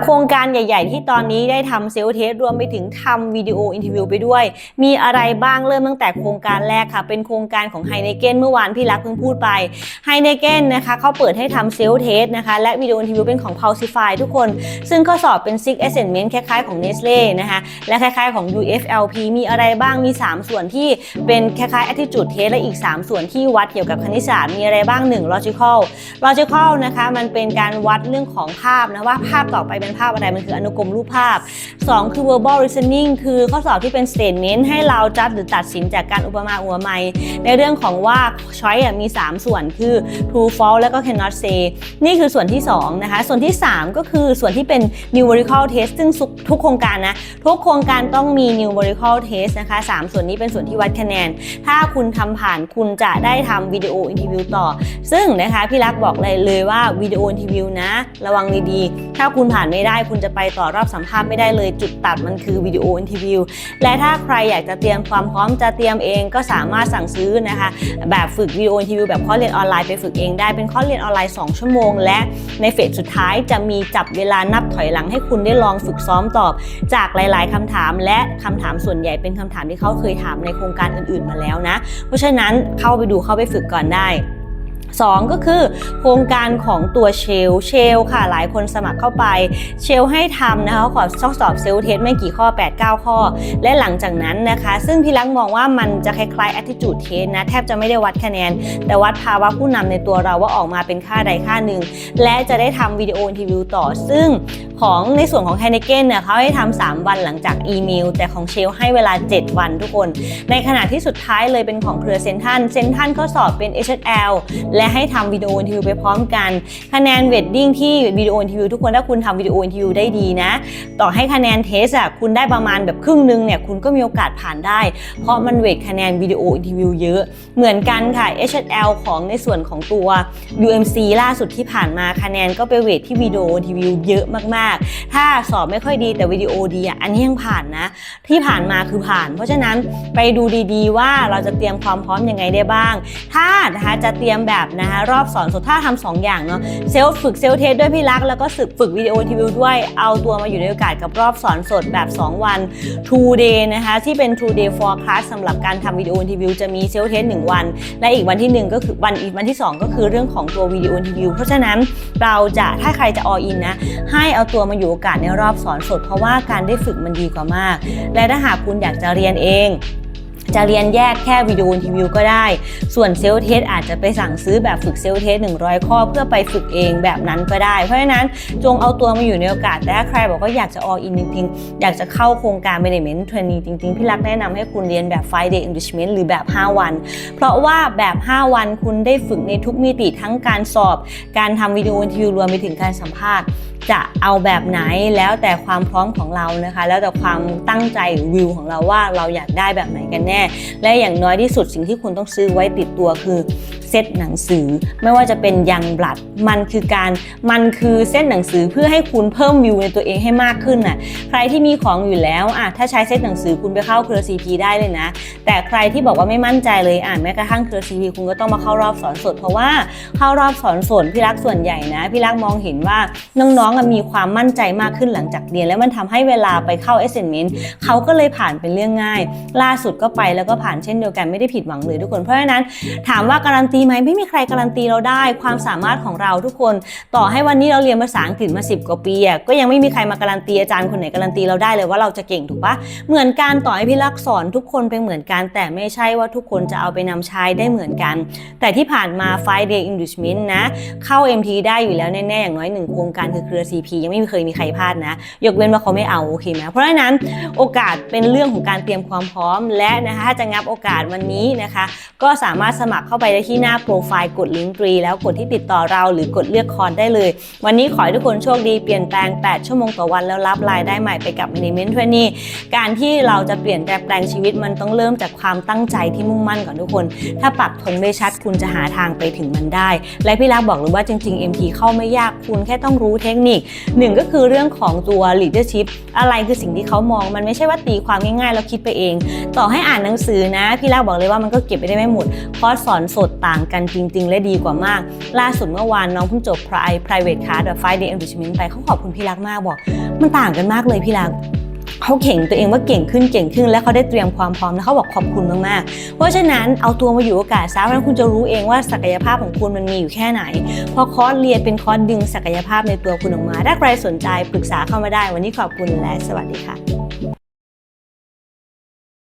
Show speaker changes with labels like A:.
A: 3โครงการใหญ่ ๆ ที่ตอนนี้ได้ทำเซลล์เทสรวมไปถึงทำวิดีโออินทิวิวไปด้วย มีอะไรบ้างเริ่มตั้งแต่โครงการแรกค่ะ เป็นโครงการของไฮเนเกนเมื่อวานพี่รักเพิ่งพูดไปไฮเนเกนนะคะเขาเปิดให้ทำเซลล์เทสนะคะ และวิดีโออินทิวิวเป็นของ p u l s i f y ทุกคน ซึ่งข้อสอบเป็น Six Assessment คล้ายๆของ Nestle นะคะ และคล้ายๆของ UFLP มีอะไรบ้างมี 3 ส่วนที่เป็นคล้ายๆ attitude test และอีก 3 ส่วนที่วัดเกี่ยวกับคณิตศาสตร์มีอะไรบ้าง 1 logical logical นะคะมันเป็นการวัดเรื่องของภาพนะว่าภาพต่อไปเป็นภาพอะไรมันคืออนุกรมรูปภาพ 2 คือ verbal reasoning คือข้อสอบที่เป็น statement ให้เราจัดหรือตัดสินจากการอุปมาอุปไมยในเรื่องของว่า choice มี 3 ส่วนคือ true false แล้วก็ cannot say นี่คือส่วนที่ 2 นะคะ ส่วนที่ 3 ก็คือส่วนที่เป็น numerical test ซึ่งทุกโครงการนะ ทุกโครงการต้องมี numerical test นะคะ 3 ส่วนนี้เป็นส่วนที่วัดคะแนน ถ้าคุณทำผ่านคุณจะได้ทำวิดีโออินทิวิวต่อ ซึ่งนะคะพี่รักบอกเลยเลยว่าวิดีโออินทิวิวนะ ระวังดีๆ ถ้าคุณผ่านไม่ไม่ได้ คุณจะไปต่อรอบสัมภาษณ์ไม่ได้เลยจุดตัดมันคือวิดีโออินทิวิวและถ้าใครอยากจะเตรียมความพร้อมจะเตรียมเองก็สามารถสั่งซื้อนะคะ แบบฝึกวิดีโออินทิวิวแบบคอเรียนออนไลน์ไปฝึกเองได้เป็นคอเรียนออนไลน์ 2 ชั่วโมง และในเฟสสุดท้ายจะมีจับเวลานับถอยหลังให้คุณได้ลองฝึกซ้อมตอบ จากหลาย ๆคำถาม และคำถามส่วนใหญ่เป็นคำถามที่เขาเคยถามในโครงการอื่น ๆ มาแล้วนะ เพราะฉะนั้นเข้าไปดูเข้าไปฝึกก่อนได้ 2 ก็คือโครงการของตัวเชลเชลค่ะหลายคนสมัครเข้าไป เชลให้ทำนะคะขอทดสอบเซลเทสไม่กี่ข้อ 8-9 ข้อ และหลังจากนั้นนะคะ ซึ่งพี่ลักมองว่ามันจะคล้ายๆ attitude test นะ แทบจะไม่ได้วัดคะแนน แต่วัดภาวะผู้นำในตัวเราว่าออกมาเป็นค่าใดค่าหนึ่ง และจะได้ทำวิดีโออินทิวิวต่อ ซึ่งของในส่วนของไฮเนเกนเนี่ยเขาให้ทำ3วันหลังจากอีเมล แต่ของเชลให้เวลา 7 วันทุกคน ในขณะที่สุดท้ายเลยเป็นของเครือเซนทันเซนทันเขาสอบเป็น HL และให้ทำวิดีโออินทิวไปพร้อมกันคะแนนเวดดิ้งที่วิดีโออินทิวทุกคนถ้าคุณทำวิดีโออินทิวได้ดีนะ ต่อให้คะแนนเทสอะคุณได้ประมาณแบบครึ่งหนึงเนี่ยคุณก็มีโอกาสผ่านได้ เพราะมันเวทคะแนนวิดีโออินทิวเยอะ เหมือนกันค่ะ HL ของในส่วนของตัว UMC ล่าสุดที่ผ่านมาคะแนนก็ไปเวทที่วิดีโออินทิวิวเยอะมากๆ ถ้าสอบไม่ค่อยดีแต่วิดีโอดีอะอันนี้ยังผ่านนะ ที่ผ่านมาคือผ่าน เพราะฉะนั้นไปดูดีๆ ว่าเราจะเตรียมความพร้อมยังไงได้บ้าง ถ้านะคะจะเตรียมแบบนะคะรอบสอนสดถ้าทำสองอย่างเนาะเซลฝึกเซลเทสด้วยพี่รัก แล้วก็ฝึกฝึกวิดีโออินทิวิวด้วยเอาตัวมาอยู่ในโอกาสกับรอบสอนสดแบบ 2 วัน True Day นะคะที่เป็น True Day for Class สำหรับการทำวิดีโออินทิวิวจะมีเซลเทสหนึ่งวัน และอีกวันที่หนึ่งก็คือวันอีกวันที่สองก็คือเรื่องของตัววิดีโออินทิวิวเพราะฉะนั้นเราจะถ้าใครจะ all in นะให้เอาตัวมาอยู่โอกาสในรอบสอนสด เพราะว่าการได้ฝึกมันดีกว่ามาก และถ้าหากคุณอยากจะเรียนเอง จะเรียนแยกแค่วิดีโอทิวิวก็ได้ ส่วนเซลล์เทสอาจจะไปสั่งซื้อแบบฝึกเซลล์เทส100 ข้อเพื่อไปฝึกเองแบบนั้นก็ได้ เพราะฉะนั้นจงเอาตัวมาอยู่ในโอกาสแต่ถ้าใครบอกว่าอยากจะ all in จริงๆ อยากจะเข้าโครงการ management training จริงๆ พี่รักแนะนำให้คุณเรียนแบบ 5 day enrichment หรือแบบ 5 วัน เพราะว่าแบบ 5 วันคุณได้ฝึกในทุกมิติทั้งการสอบ การทำวิดีโอทิวิวรวมไปถึงการสัมภาษณ์ จะเอาแบบไหนแล้วแต่ความพร้อมของเรานะคะ แล้วแต่ความตั้งใจวิวของเราว่าเราอยากได้แบบไหนกันแน่ และอย่างน้อยที่สุดสิ่งที่คุณต้องซื้อไว้ติดตัวคือ เซตหนังสือ ไม่ว่าจะเป็นยังบลัด มันคือการมันคือเส้นหนังสือเพื่อให้คุณเพิ่มวิวในตัวเองให้มากขึ้นน่ะใครที่มีของอยู่แล้วอะถ้าใช้เซตหนังสือคุณไปเข้าเครือ CP ได้เลยนะ แต่ใครที่บอกว่าไม่มั่นใจเลยอะแม้กระทั่งเครือ CP คุณก็ต้องมาเข้ารอบสอนสด เพราะว่าเข้ารอบสอนสดพี่รักส่วนใหญ่นะพี่รักมองเห็นว่าน้องๆมีความมั่นใจมากขึ้นหลังจากเรียน แล้วมันทำให้เวลาไปเข้า assignment เขาก็เลยผ่านเป็นเรื่องง่าย ล่าสุดก็ไปแล้วก็ผ่านเช่นเดียวกันไม่ได้ผิดหวังเลยทุกคนเพราะฉะนั้นถามว่าการันตีไหมไม่มีใครการันตีเราได้ ความสามารถของเราทุกคน ต่อให้วันนี้เราเรียนภาษาอังกฤษมา 10 กว่าปีก็ยังไม่มีใครมาการันตีอาจารย์คนไหนการันตีเราได้เลยว่าเราจะเก่งถูกปะเหมือนการต่อให้พี่ลักษณ์สอนทุกคนเป็นเหมือนกันแต่ไม่ใช่ว่าทุกคนจะเอาไปนำใช้ได้เหมือนกัน แต่ที่ผ่านมา5 day enrichment นะเข้า MT ได้อยู่แล้วแน่ๆอย่างน้อยหนึ่งโครงการคือเครือ CP ยังไม่เคยมีใครพลาดนะ ยกเว้นว่าเขาไม่เอาโอเคไหมเพราะฉะนั้นโอกาสเป็นเรื่องของการเตรียมความพร้อมและนะคะถ้าจะงับโอกาสวันนี้นะคะ ก็สามารถสมัครเข้าไปได้ที่หน้าโปรไฟล์กดลิงก์ตรีแล้วกดที่ติดต่อเราหรือกดเลือกคอร์สได้เลย วันนี้ขอให้ทุกคนโชคดีเปลี่ยนแปลง 8 ชั่วโมงต่อวันแล้วรับรายได้ใหม่ไปกับ Management t r a i n e การที่เราจะเปลี่ยนแปลงชีวิตมันต้องเริ่มจากความตั้งใจที่มุ่งมั่นก่อนทุกคน ถ้าปักธงได้ชัดคุณจะหาทางไปถึงมันได้ และพี่รักบอกเลยว่าจริง ๆ MT เข้าไม่ยากคุณแค่ต้องรู้เทคนิคหนึ่งก็คือเรื่องของตัว leadership อะไรคือสิ่งที่เขามอง มันไม่ใช่ว่าตีความง่ายๆแล้วคิดไปเอง ต่อให้อ่านหนังสือนะ พี่รักบอกเลยว่ามันก็เก็บไปได้ไม่หมดคอร์สสอนสดต่างกันจริง ๆ และดีกว่ามาก ล่าสุดเมื่อวานน้องเพิ่งจบ Pri- private class แบบ five day enrichment ไปเขาขอบคุณพี่รักมากบอก มันต่างกันมากเลยพี่รักเขาเข่งตัวเองว่าเก่งขึ้นเก่งขึ้น และเขาได้เตรียมความพร้อมแล้วเขาบอกขอบคุณมากๆ เพราะฉะนั้นเอาตัวมาอยู่โอกาสซะแล้วคุณจะรู้เองว่าศักยภาพของคุณมันมีอยู่แค่ไหน พอคอร์สเรียนเป็นคอร์สดึงศักยภาพในตัวคุณออกมา ถ้าใครสนใจปรึกษาเข้ามาได้ วันนี้ขอบคุณและสวัสดีค่ะ